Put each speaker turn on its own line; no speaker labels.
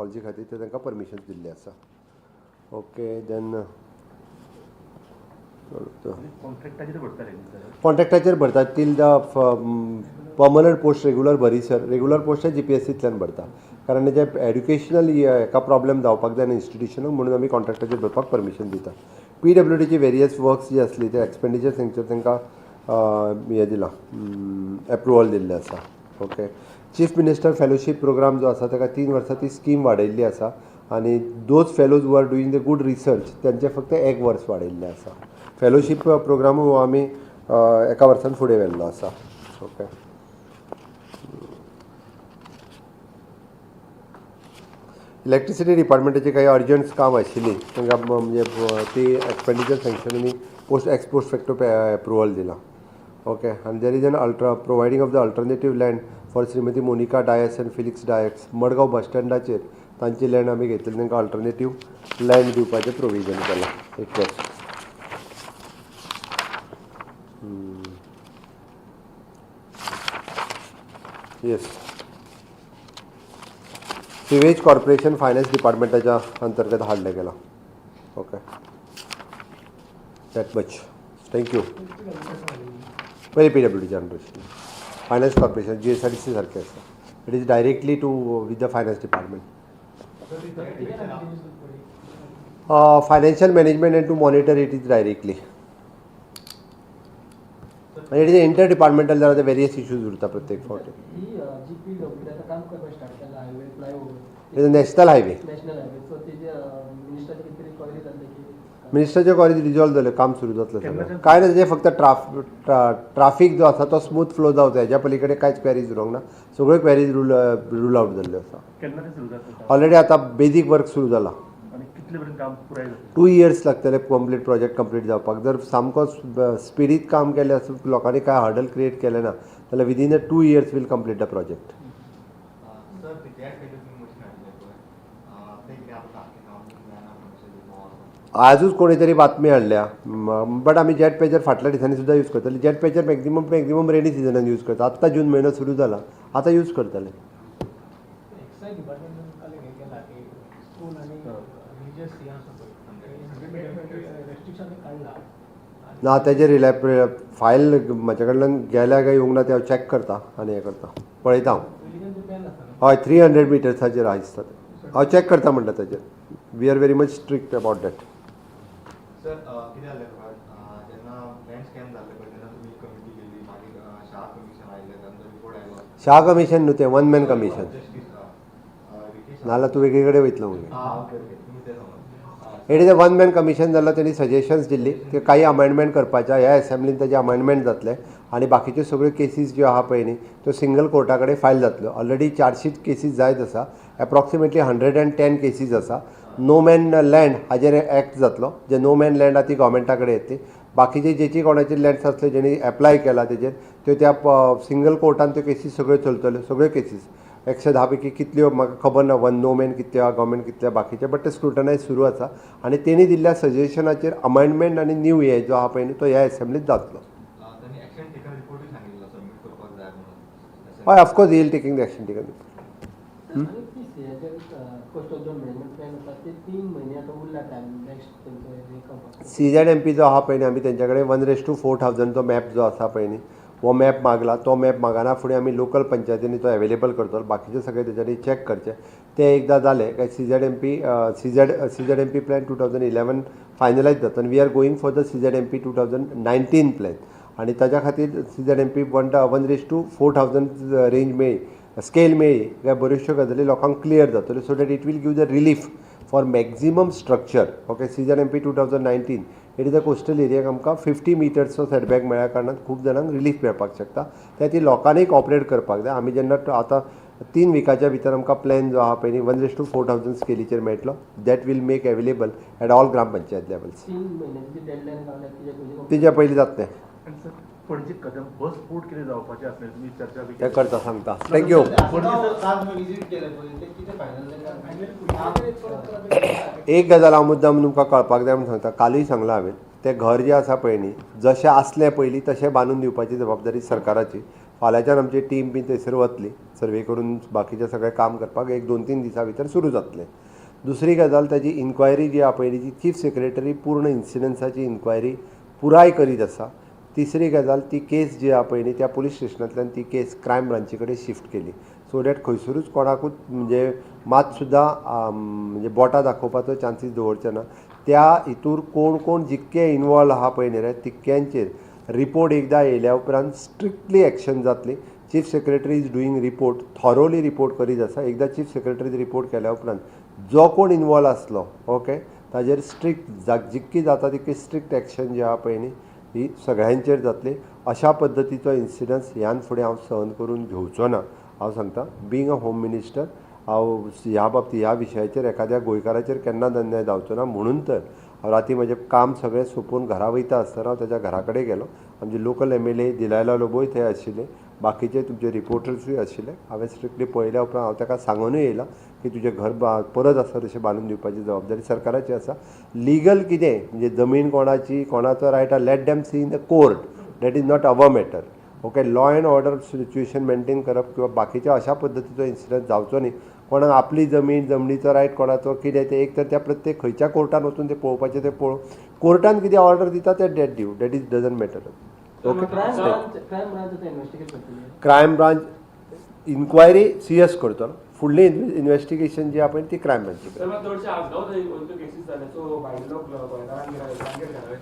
कॉलेजी खातीर ते तांकां परमिशन दिल्लें आसा ओके देन
कॉन्ट्रॅक्टाचेर सर
भरतात. Till the permanent post regular भरिसर regular post G P S सींतल्यान भरता कारण जे एड्युकेशनल हेका प्रॉब्लेम जावपाक जाय इन्स्टिट्युशनाक म्हणून आमी कॉन्ट्रॅक्टाचेर भरपाक परमिशन दिता पी डब्ल्यू डीची वेरियस वर्क्स जी आसली ते एक्सपेंडिचर थंयचर तांकां हें दिलां. एप्रुवल दिल्लें आसा okay chief minister fellowship program जो आसा ताका तीन वर्सां ती स्कीम वाडयल्ली आसा आनी those fellows who are doing the good research तांचे फक्त एक वर्स वाडयल्लें आसा फेलोशीप प्रोग्राम हो आमी एका वर्सान फुडें व्हेल्लो आसा ओके इलेक्ट्रिसिटी डिपार्टमेंटाची काही अर्जंट काम आशिल्ली तांकां म्हणजे ती expenditure सँक्शनांनी post ex post facto approval दिला. ओके आनी there is an ultra providing of the alternative land for Shrimati Monica Dias and Felix Dias Madgaon bus स्टँडाचेर तांची लँड आमी घेतली तांकां अल्टरनेटीव लँड दिवपाचें प्रोविजन केलां. इतकेंच येस सिवेज कॉर्पोरेशन फायनान्स डिपार्टमेंटाच्या अंतर्गत हाडलें गेलां. Okay that much thank you पयलीं P W D generation finance corporation G S R D C सारकें आसा it is directly to with the finance department financial management and to monitor it is directly it is inter departmental जाल्यार ते various issues उरता प्रत्येक फावटी it is national highway
national highway so तेजे मिनिस्टरचे कितें तरी क्वेरी जाल्ले की
मिनिस्टरच्या कॉलेज रिजॉल्व जालें काम सुरू जातलें सगळें. काय ना तेजें फक्त ट्राफ ट्रा ट्राफीक जो आसा तो स्मूथ फ्लो जावचो हेज्या पलीकडे कांयच क्वेरीज उरोंक ना सगळ्यो क्वेरीज रूल रूल आउट जाल्ल्यो आसा ऑलरेडी आतां बेजीक वर्क सुरू जाला
जाता
टू इयर्स लागतले कंप्लीट प्रोजेक्ट कंप्लीट जावपाक. जर सामको स्पिडीत काम केलें आसूं लोकांनी काय हर्डल क्रिएट केलें ना जाल्यार within a two years will complete the project आजूच कोणी तरी बातमी हाडल्या बट आमी जेट पेजर फाटल्या दिसांनी सुद्दां यूज करतले jet pager maximum maximum rainy सिजनान use करता. आत्तां जून म्हयनो सुरू जाला आतां यूज करतले
आसा
ना तेजेर रिलॅप फायल म्हाजे कडल्यान गेल्या काय येवंक ना ते हांव चॅक करता आनी हें करता. पळयता हांव
आसा
हय थ्री हंड्रेड मिटर्साचेर आसता ते हांव चॅक करता म्हणटा तेजेर we are very much strict about that
sir कितें खबर जेन्ना लँड स्कॅम जाल्ले पळय तेन्ना तुमी कमिटी केल्ली मागीर शाह कमिशन आयिल्लें तांचो रिपोर्ट आयलो
शाह कमिशन न्हू तें वन मॅन कमिशन नाल्यार तूं वेगळे कडेन वयतलो म्हणजे it is a one man commission जाल्यार तेणी सजेशन्स दिल्ली की काही अमेंडमेंट करपाच्या ह्या एसेंब्लीन तेजे अमेंडमेंट जातले आनी बाकीच्यो सगळ्यो केसीस ज्यो आहा पळय न्ही त्यो सिंगल कोर्टा कडेन फायल जातल्यो ऑलरेडी चारशीच केसीस जायत आसा approximately hundred and ten cases आसा नो मॅन लँड हाजेर एक्ट जातलो जे नो मॅन लँड आहा ती गोवमेंटा कडेन येतली बाकीचे जेची कोणाचे लँड्स आसले जेणी एप्लाय केला तेजेर त्यो त्या सिंगल कोर्टान त्यो केसीस सगळ्यो चलतल्यो सगळ्यो केसीस एकशे धा पैकी कितल्यो म्हाका खबर ना वन नो मॅन कितल्यो आहा गव्हर्मेंट कितल्यो बाकीचे बट ते स्क्रुटनायज सुरू आसा आनी तेणी दिल्ल्या सजेशनाचेर अमेंडमेंट आनी न्यू हे जो आहा पळय न्ही तो ह्या एसेंब्लीत जातलो हय ऑफकोर्स येईल taking the action taken C Z M P जो आहा पळय न्ही आमी तेंच्या कडेन one is to four thousand जो मॅप जो आसा पळय न्ही हो मॅप मागला तो मॅप मागना फुडें आमी लोकल पंचायतींनी तो एवेलेबल करतलो बाकीचे सगळे तेच्यानी चॅक करचे ते एकदां जाले काय C Z M P C Z C Z M P plan two thousand eleven finalise जाता आनी we are going for the C Z M P two thousand nineteen plan आनी ताच्या खातीर C Z M P one one is to four thousand range मेळ्ळी scale मेळ्ळी काय बऱ्योचश्यो गजाली लोकांक क्लियर जातल्यो so that it will give the relief for maximum structure okay season M P two thousand nineteen it is a coastal एरियाक आमकां fifty मिटर्सचो setback मेळ्ळ्या कारणान खूब जाणांक रिलीफ मेळपाक शकता. त्या ती लोकांनीय कॉपरेट करपाक जाय. आमी जेन्ना आतां तीन विकाच्या भितर आमकां प्लॅन जो आहा पळय न्ही one is to four thousand स्केलीचेर मेळटलो. That will make available at all levels
काडल्या तेजे पयलीं
तेच्या पयलीं जातलें
पणजे कदम बस कितें जावपाचें तुमी चर्चा बी
तें
केली.
करता सांगता थँक्यू एक गजाल हांव मुद्दाम तुमकां कळपाक जाय म्हणून सांगता. कालूय सांगलां हांवें तें घर जें आसा पळय न्ही जशें आसलें पयलीं तशें बांदून दिवपाची जबाबदारी सरकाराची. फाल्यांच्यान आमची टीम बी थंयसर वतली. सर्वे करून बाकीचें सगळें काम करपाक एक दोन तीन दिसां भितर सुरू जातलें. दुसरी गजाल ताजी इन्क्वायरी जी आहा पळय ती चीफ सेक्रेटरी पूर्ण इन्सिडन्साची इन्क्वायरी पुराय करीत आसा. तिसरी गजाल ती केस जी आहा पयली न्ही त्या पुलीस स्टेशनांतल्यान ती केस क्रायम ब्रांची कडेन शिफ्ट केली. सो डॅट खंयसरूच कोणाकूच म्हणजे मात सुद्दां म्हणजे बोटां दाखोवपाचो चान्सीस दवरचे ना. त्या हितूर कोण कोण जितके इनवॉल्व आहा पळय न्ही रे तितक्यांचेर रिपोर्ट एकदां येयल्या उपरांत स्ट्रिक्टली एक्शन जातली. Chief secretary is doing report thoroughly report करीत आसा. एकदां चीफ सेक्रेटरी रिपोर्ट केल्या उपरांत जो कोण इनवॉल्व आसलो ओके ताजेर स्ट्रिक्ट जाग जितकी जाता तितकी स्ट्रिक्ट एक्शन जे आहा पळय न्ही ही सगळ्यांचेर जातली. अशा पद्दतीचो इन्सिडन्स ह्यान फुडें हांव सहन करून घेवचो ना. हांव सांगता बिंग अ होम मिनिस्टर हांव ह्या बाबतींत ह्या विशयाचेर एखाद्या गोंयकाराचेर केन्ना अन्याय जावचो ना. म्हणून तर हांव राती म्हजें काम सगळें सोंपोवन घरा वयता आसतना हांव ताच्या घरा कडेन गेलो. आमचे local M L A Delilah लोबोय थंय आशिल्ले. बाकीचे तुमचे रिपोर्टर्सूय आशिल्ले हांवें स्ट्रिक्टली पळयल्या उपरांत हांव ताका सांगूनय येयलां की तुजें घर परत आसा तशें बांदून दिवपाची जबाबदारी सरकाराची आसा लिगल कितें? म्हणजे जमीन कोणाची कोणाचो रायट आहा let them see in the court that is not our matter okay law and order situation maintain करप किंवा बाकीच्या अशा पद्दतीचो इन्सिडंट जावचो न्ही. कोणाक आपली जमीन जमनीचो रायट कोणाचो कितें तें एक तर त्या प्रत्येक खंयच्या कोर्टान वचून तें पळोवपाचें तें पळोव कोर्टान कितें ऑर्डर दिता तें डॅट दिव that is doesn't matter okay
crime branch branch
branch inquiry C S करतलो फुडली इन्व्हेस्टिगेशन जी आहा पळय ती क्रायम ब्रांचची
तर मग चडशे आसगांव थंय केसीस जाले सो भायलो गोंयकारांक टार्गेट करावे